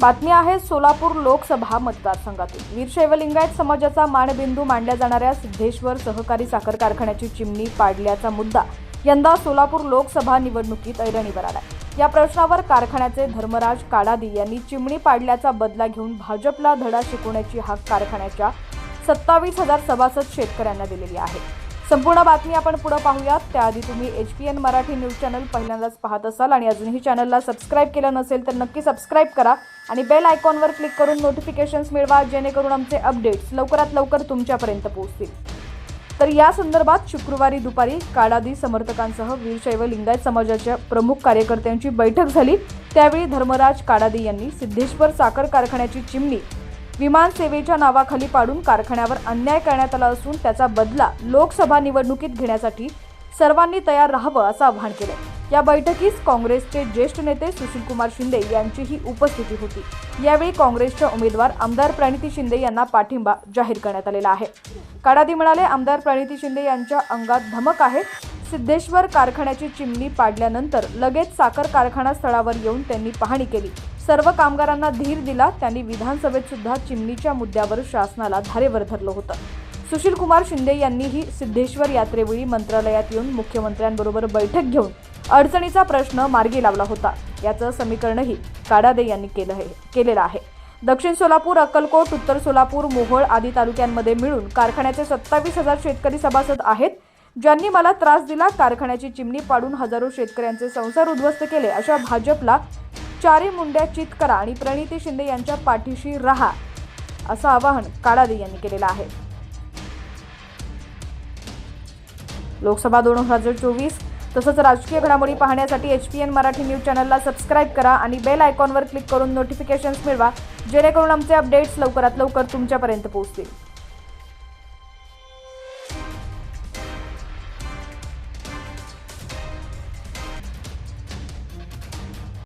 बातमी आहे सोलापूर लोकसभा मतदारसंघातील. वीरशैव लिंगायत समाजाचा मानबिंदू मांडल्या जाणाऱ्या सिद्धेश्वर सहकारी साखर कारखान्याची चिमणी पाडल्याचा मुद्दा यंदा सोलापूर लोकसभा निवडणुकीत ऐरणीवर आलाय. या प्रश्नावर कारखान्याचे धर्मराज काडादी यांनी चिमणी पाडल्याचा बदला घेऊन भाजपला धडा शिकवण्याची हाक कारखान्याच्या सत्तावीस हजार सभासद शेतकऱ्यांना दिलेली आहे. संपूर्ण बातमी आपण पुढे पाहूयात. त्याआधी तुम्ही H P N Marathi news channel पहिल्यांदाच पाहत असाल आणि अजूनही चॅनलला सबस्क्राईब केलं नसेल तर नक्की सबस्क्राईब करा आणि बेल आयकॉनवर क्लिक करून नोटिफिकेशन्स मिळवा जेणेकरून आमचे अपडेट्स लवकरात लवकर तुमच्यापर्यंत पोहोचतील. तर या संदर्भात शुक्रवारी दुपारी काडादी समर्थकांसह वीरशैव लिंगायत समाजाच्या प्रमुख कार्यकर्त्यांची बैठक झाली. त्यावेळी धर्मराज काडादी यांनी सिद्धेश्वर साखर कारखान्याची चिमणी विमान सेवेच्या नावाखाली पाडून कारखान्यावर अन्याय करण्यात आला असून त्याचा बदला लोकसभा निवडणुकीत घेण्यासाठी सर्वांनी तयार राहावं असं आवाहन केलं या बैठकीस काँग्रेसचे ज्येष्ठ नेते सुशीलकुमार शिंदे यांचीही उपस्थिती होती. यावेळी काँग्रेसच्या उमेदवार आमदार प्रणिती शिंदे यांना पाठिंबा जाहीर करण्यात आलेला आहे. काडादी म्हणाले आमदार प्रणिती शिंदे यांच्या अंगात धमक आहे. सिद्धेश्वर कारखान्याची चिमणी पाडल्यानंतर लगेच साखर कारखाना स्थळावर येऊन त्यांनी पाहणी केली. सर्व कामगारांना धीर दिला त्यांनी विधानसभेत सुद्धा चिमणीच्या मुद्द्यावर शासनाला धारेवर धरलं होतं. सुशील कुमार शिंदे यांनीही सिद्धेश्वर यात्रेवेळी मंत्रालयात येऊन मुख्यमंत्र्यांबरोबर बैठक घेऊन अडचणीचा प्रश्न मार्गी लावला होता. याचं समीकरणही काडादे यांनी केलं आहे केलेलं आहे. दक्षिण सोलापूर अक्कलकोट उत्तर सोलापूर मोहोळ आदी तालुक्यांमध्ये मिळून कारखान्याचे सत्तावीस हजार शेतकरी सभासद आहेत ज्यांनी मला त्रास दिला कारखान्याची चिमणी पाडून हजारो शेतकऱ्यांचे संसार उद्ध्वस्त केले अशा भाजपला चारी मुंड्या चित करा आणि प्रणिती शिंदे यांच्या पाठीशी राहा असं आवाहन काडादे यांनी केलेलं आहे. लोकसभा दोन हजार चोवीस तसंच राजकीय घडामोडी पाहण्यासाठी H P N Marathi news चॅनलला सबस्क्राईब करा आणि बेल आयकॉनवर क्लिक करून नोटिफिकेशन्स मिळवा जेणेकरून आमचे अपडेट्स लवकरात लवकर तुमच्यापर्यंत पोहोचतील.